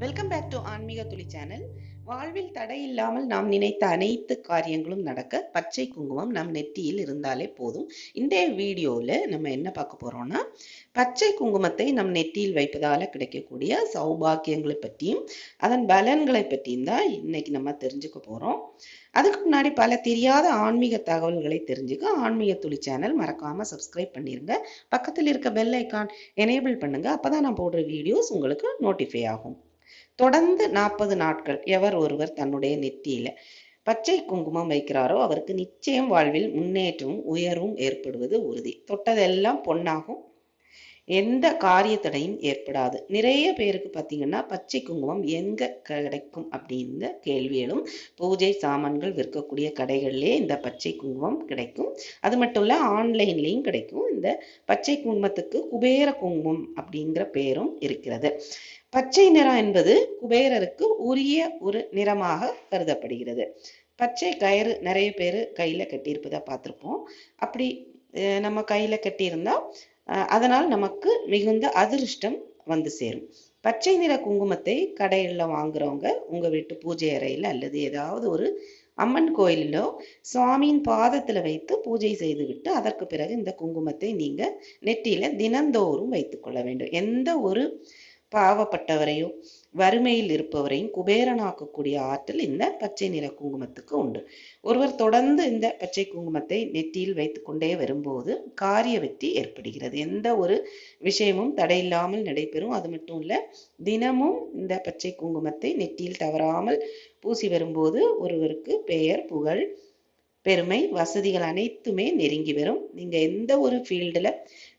Welcome back to ஆன்மீக துளி channel வாழ்வில் தடை இல்லாமல் நாம் நினைத்த அனைத்து காரியங்களும் நடக்க பச்சை குங்குமம் நம் நெற்றியில் இருந்தாலே போதும். இந்த வீடியோவில் நம்ம என்ன பார்க்க போறோம்னா பச்சை குங்குமத்தை நம் நெற்றியில் வைப்பதால கிடைக்கக்கூடிய சௌபாக்கியங்களை பற்றியும் அதன் பலன்களை பற்றியும் தான் இன்னைக்கு நம்ம தெரிஞ்சுக்க போறோம். அதுக்கு முன்னாடி பல தெரியாத ஆன்மீக தகவல்களை தெரிஞ்சுக்க ஆன்மீக துளி சேனல் மறக்காம சப்ஸ்கிரைப் பண்ணிருங்க. பக்கத்தில் இருக்க பெல் ஐக்கான் எனேபிள் பண்ணுங்க. அப்பதான் நான் போடுற வீடியோஸ் உங்களுக்கு நோட்டிஃபை ஆகும். தொடர்ந்து நாற்பது நாட்கள் எவர் ஒருவர் தன்னுடைய நெற்றியில பச்சை குங்குமம் வைக்கிறாரோ அவருக்கு நிச்சயம் வாழ்வில் முன்னேற்றமும் உயர்வும் ஏற்படுவது உறுதி. தொட்டதெல்லாம் பொன்னாகும். எந்த காரியத்தடையும் ஏற்படாது. நிறைய பேருக்கு பார்த்தீங்கன்னா பச்சை குங்குமம் எங்க கிடைக்கும் அப்படின்ற கேள்விகளும் பூஜை சாமான்கள் விற்கக்கூடிய கடைகள்லேயே இந்த பச்சை குங்குமம் கிடைக்கும். அது மட்டும் இல்ல ஆன்லைன்லேயும் கிடைக்கும். இந்த பச்சை குங்குமத்துக்கு குபேர குங்குமம் அப்படிங்கிற பேரும் இருக்கிறது. பச்சை நிறம் என்பது குபேரருக்கு உரிய ஒரு நிறமாக கருதப்படுகிறது. பச்சை கயிறு நிறைய பேர் கையில கட்டியிருப்பதை பார்த்துருப்போம். அப்படி நம்ம கையில கட்டியிருந்தா அதனால் நமக்கு மிகுந்த அதிர்ஷ்டம் வந்து சேரும். பச்சை நிற குங்குமத்தை கடையில் வாங்குறவங்க உங்கள் வீட்டு பூஜை அறையில் அல்லது ஏதாவது ஒரு அம்மன் கோயிலிலோ சுவாமியின் பாதத்தில் வைத்து பூஜை செய்துவிட்டு அதற்கு பிறகு இந்த குங்குமத்தை நீங்கள் நெற்றியில் தினந்தோறும் வைத்துக்கொள்ள வேண்டும். எந்த ஒரு பாவப்பட்டவரையும் வறுமையில் இருப்பவரையும் குபேரனாக்கக்கூடிய ஆற்றல் இந்த பச்சை நிற குங்குமத்துக்கு உண்டு. ஒருவர் தொடர்ந்து இந்த பச்சை குங்குமத்தை நெற்றியில் வைத்துக்கொண்டே வரும்போது காரிய வெற்றி ஏற்படுகிறது. எந்த ஒரு விஷயமும் தடையில்லாமல் நடைபெறும். அது மட்டும் இல்ல தினமும் இந்த பச்சை குங்குமத்தை நெற்றியில் தவறாமல் பூசி வரும்போது ஒருவருக்கு பெயர் புகழ் பெருமை வசதிகள் அனைத்துமே நெருங்கி வரும். நீங்க எந்த ஒரு ஃபீல்டில்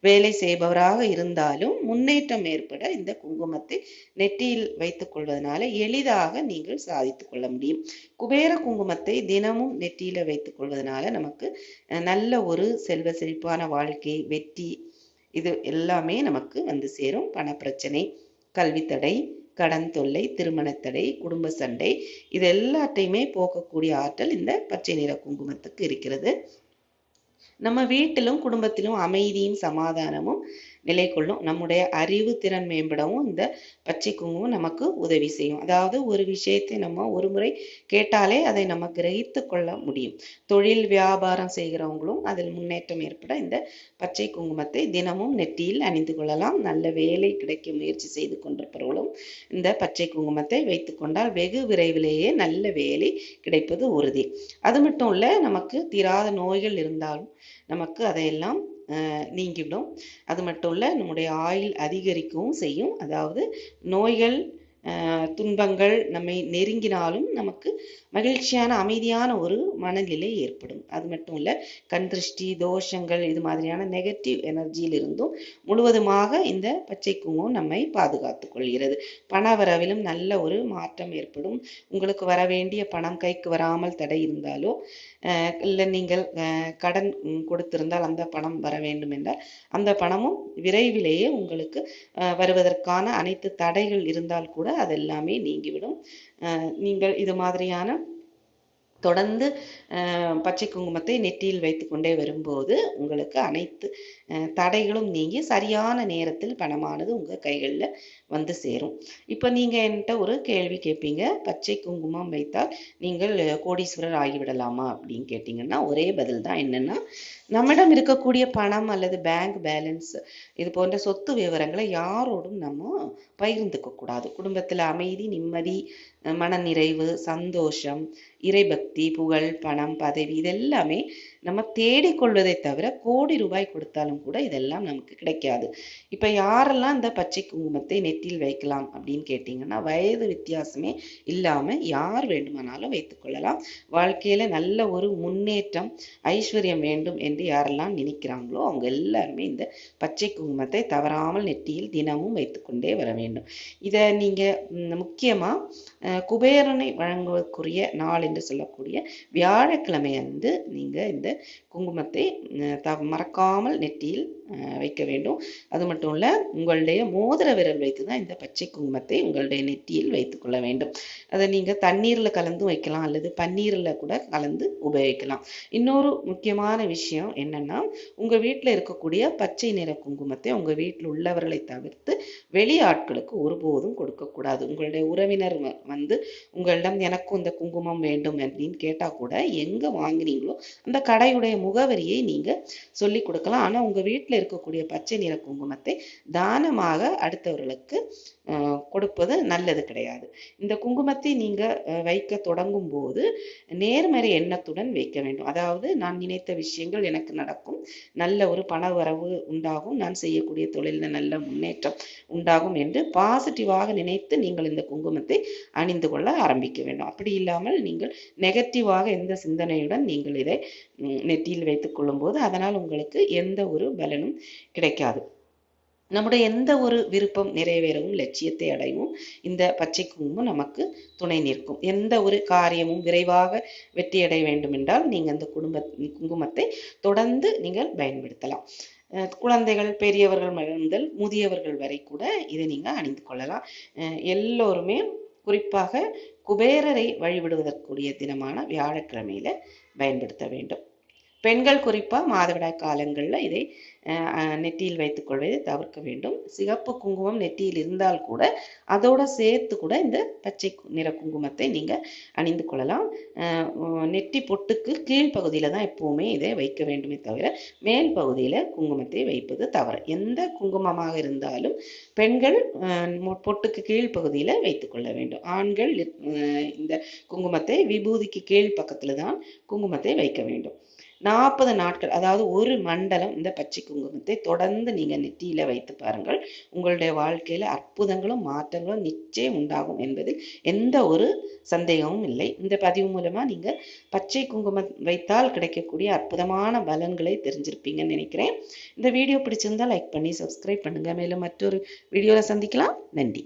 வேலை செய்பவராக இருந்தாலும் முன்னேற்றம் ஏற்பட இந்த குங்குமத்தை நெற்றியில் வைத்துக் கொள்வதனால எளிதாக நீங்கள் சாதித்துக் கொள்ள முடியும். குபேர குங்குமத்தை தினமும் நெற்றியில வைத்துக் கொள்வதனால நமக்கு நல்ல ஒரு செல்வ செழிப்பான வாழ்க்கை வெற்றி இது எல்லாமே நமக்கு வந்து சேரும். பணப்பிரச்சனை கல்வி தடை கடன் தொல்லை திருமணத்தடை குடும்ப சண்டை இது எல்லாத்தையுமே போக்கக்கூடிய ஆற்றல் இந்த பச்சை நிற குங்குமத்துக்கு இருக்கிறது. நம்ம வீட்டிலும் குடும்பத்திலும் அமைதியும் சமாதானமும் நிலை கொள்ளும் நம்முடைய அறிவு திறன் மேம்படவும் இந்த பச்சை குங்குமம் நமக்கு உதவி செய்யும். அதாவது ஒரு விஷயத்தை நம்ம ஒரு முறை கேட்டாலே அதை நம்ம கிரகித்து கொள்ள முடியும். தொழில் வியாபாரம் செய்கிறவங்களும் அதில் முன்னேற்றம் ஏற்பட இந்த பச்சை குங்குமத்தை தினமும் நெற்றியில் அணிந்து கொள்ளலாம். நல்ல வேலை கிடைக்க முயற்சி செய்து கொண்டிருப்பவர்களும் இந்த பச்சை குங்குமத்தை வைத்துக்கொண்டால் வெகு விரைவிலேயே நல்ல வேலை கிடைப்பது உறுதி. அது மட்டும் இல்லை நமக்கு தீராத நோய்கள் இருந்தாலும் நமக்கு அதையெல்லாம் நீங்கிவிடும். அது மட்டும் இல்லை நம்முடைய ஆயுள் அதிகரிக்கவும் செய்யும். அதாவது நோய்கள் துன்பங்கள் நம்மை நெருங்கினாலும் நமக்கு மகிழ்ச்சியான அமைதியான ஒரு மனநிலை ஏற்படும். அது மட்டும் இல்ல கண் திருஷ்டி தோஷங்கள் இது மாதிரியான நெகட்டிவ் எனர்ஜியில் இருந்தும் முழுவதுமாக இந்த பச்சை குங்குமம் நம்மை பாதுகாத்து கொள்கிறது. பண வரவிலும் நல்ல ஒரு மாற்றம் ஏற்படும். உங்களுக்கு வர வேண்டிய பணம் கைக்கு வராமல் தடை இருந்தாலோ இல்லை நீங்கள் கடன் கொடுத்திருந்தால் அந்த பணம் வர வேண்டும் என்றால் அந்த பணமும் விரைவிலேயே உங்களுக்கு வருவதற்கான அனைத்து தடைகள் இருந்தால் கூட அதெல்லாமே நீங்கிவிடும். நீங்கள் இது மாதிரியான தொடர்ந்து அஹ், பச்சை குங்குமத்தை நெற்றியில் வைத்துக்கொண்டே வரும்போது உங்களுக்கு அனைத்து தடைகளும் நீங்கி சரியான நேரத்தில் பணமானது உங்க கைகளில் வந்து சேரும். இப்போ நீங்க என்கிட்ட ஒரு கேள்வி கேட்பீங்க பச்சை குங்குமம் வைத்தால் நீங்கள் கோடீஸ்வரர் ஆகிவிடலாமா அப்படின்னு கேட்டீங்கன்னா ஒரே பதில் தான் என்னன்னா நம்மிடம் இருக்கக்கூடிய பணம் அல்லது பேங்க் பேலன்ஸ் இது போன்ற சொத்து விவரங்களை யாரோடும் நம்ம பகிர்ந்துக்க கூடாது. குடும்பத்தில் அமைதி நிம்மதி மனநிறைவு சந்தோஷம் இறைபக்தி புகழ் பணம் பதவி இதெல்லாமே நம்ம தேடிக்கொள்வதை தவிர கோடி ரூபாய் கொடுத்தாலும் கூட இதெல்லாம் நமக்கு கிடைக்காது. இப்ப யாரெல்லாம் இந்த பச்சை குங்குமத்தை நெற்றியில் வைக்கலாம் அப்படின்னு கேட்டீங்கன்னா வயது வித்தியாசமே இல்லாம யார் வேண்டுமானாலும் வைத்துக் கொள்ளலாம். வாழ்க்கையில நல்ல ஒரு முன்னேற்றம் ஐஸ்வர்யம் வேண்டும் என்று யாரெல்லாம் நினைக்கிறாங்களோ அவங்க எல்லாருமே இந்த பச்சை குங்குமத்தை தவறாமல் நெற்றியில் தினமும் வைத்துக்கொண்டே வர வேண்டும். இதை நீங்க முக்கியமாக முக்கியமா குபேரனை வழங்குவதற்குரிய நாள் என்று சொல்லக்கூடிய வியாழக்கிழமை வந்து நீங்க இந்த வந்து குங்குமத்தை த மறக்காமல் நெற்றியில் வைக்க வேண்டும். அது மட்டும் இல்ல உங்களுடைய மோதிர விரல் வைத்து தான் இந்த பச்சை குங்குமத்தை உங்களுடைய நெற்றியில் வைத்துக் கொள்ள வேண்டும். அதை நீங்க தண்ணீர்ல கலந்து வைக்கலாம் அல்லது பன்னீர்ல கூட கலந்து உபயோகிக்கலாம். இன்னொரு முக்கியமான விஷயம் என்னன்னா உங்க வீட்டில் இருக்கக்கூடிய பச்சை நிற குங்குமத்தை உங்க வீட்டில் உள்ளவர்களை தவிர்த்து வெளி ஆட்களுக்கு ஒருபோதும் கொடுக்கக்கூடாது உங்களுடைய உறவினர் வந்து உங்களிடம் எனக்கும் இந்த குங்குமம் வேண்டும் அப்படின்னு கேட்டா கூட எங்க வாங்கினீங்களோ அந்த கடையுடைய முகவரியை நீங்க சொல்லி கொடுக்கலாம். ஆனா உங்க வீட்டில் இருக்கக்கூடிய பச்சை நிற குங்குமத்தை தானமாக அடுத்தவர்களுக்கு கொடுப்பது நல்லது கிடையாது. இந்த குங்குமத்தை நீங்க வைக்க தொடங்கும் போது நேர்மறை எண்ணத்துடன் வைக்க வேண்டும். அதாவது நான் நினைத்த விஷயங்கள் எனக்கு நடக்கும். நல்ல ஒரு பண வரவு உண்டாகும். நான் செய்யக்கூடிய தொழிலில் நல்ல முன்னேற்றம் உண்டாகும் என்று பாசிட்டிவாக நினைத்து நீங்கள் இந்த குங்குமத்தை அணிந்து கொள்ள ஆரம்பிக்க வேண்டும். அப்படி இல்லாமல் நீங்கள் நெகட்டிவாக எந்த சிந்தனையுடன் நீங்கள் இதை ம், நெற்றியில் வைத்துக் கொள்ளும்போது அதனால் உங்களுக்கு எந்த ஒரு பலனும் கிடைக்காது. நம்முடைய எந்த ஒரு விருப்பம் நிறைவேறவும் லட்சியத்தை அடையவும் இந்த பச்சை குங்குமம் நமக்கு துணை நிற்கும். எந்த ஒரு காரியமும் விரைவாக வெற்றியடைய வேண்டும் என்றால் நீங்கள் இந்த குடும்ப குங்குமத்தை தொடர்ந்து நீங்கள் பயன்படுத்தலாம். அஹ் குழந்தைகள் பெரியவர்கள் முதல் முதியவர்கள் வரை கூட இதை நீங்கள் அணிந்து கொள்ளலாம். அஹ் எல்லோருமே குறிப்பாக குபேரரை வழிபடுவதற்குரிய தினமான வியாழக்கிழமையில பயன்படுத்த வேண்டும். பெண்கள் குறிப்பாக மாதவிடாய் காலங்களில் இதை நெட்டியில் நெற்றியில் வைத்துக் கொள்வதை தவிர்க்க வேண்டும். சிகப்பு குங்குமம் நெற்றியில் இருந்தால் கூட அதோட சேர்த்து கூட இந்த பச்சை நிற குங்குமத்தை நீங்கள் அணிந்து கொள்ளலாம். நெட்டி நெற்றி பொட்டுக்கு கீழ்ப்பகுதியில் தான் எப்போவுமே இதை வைக்க வேண்டுமே தவிர மேல் பகுதியில் குங்குமத்தை வைப்பது தவறு. எந்த குங்குமமாக இருந்தாலும் பெண்கள் மொ- பொட்டுக்கு கீழ் பகுதியில வைத்துக் கொள்ள வேண்டும். ஆண்கள் இந்த குங்குமத்தை விபூதிக்கு கீழ் பக்கத்தில் தான் குங்குமத்தை வைக்க வேண்டும். நாற்பது நாட்கள் அதாவது ஒரு மண்டலம் இந்த பச்சை குங்குமத்தை தொடர்ந்து நீங்கள் நெற்றியில வைத்து பாருங்கள். உங்களுடைய வாழ்க்கையில் அற்புதங்களும் மாற்றங்களும் நிச்சயம் உண்டாகும் என்பதில் எந்த ஒரு சந்தேகமும் இல்லை. இந்த பதிவு மூலமாக நீங்கள் பச்சை குங்குமம் வைத்தால் கிடைக்கக்கூடிய அற்புதமான பலன்களை தெரிஞ்சிருப்பீங்கன்னு நினைக்கிறேன். இந்த வீடியோ பிடிச்சிருந்தால் லைக் பண்ணி சப்ஸ்கிரைப் பண்ணுங்க. மேலும் மற்றொரு வீடியோவில் சந்திக்கலாம். நன்றி.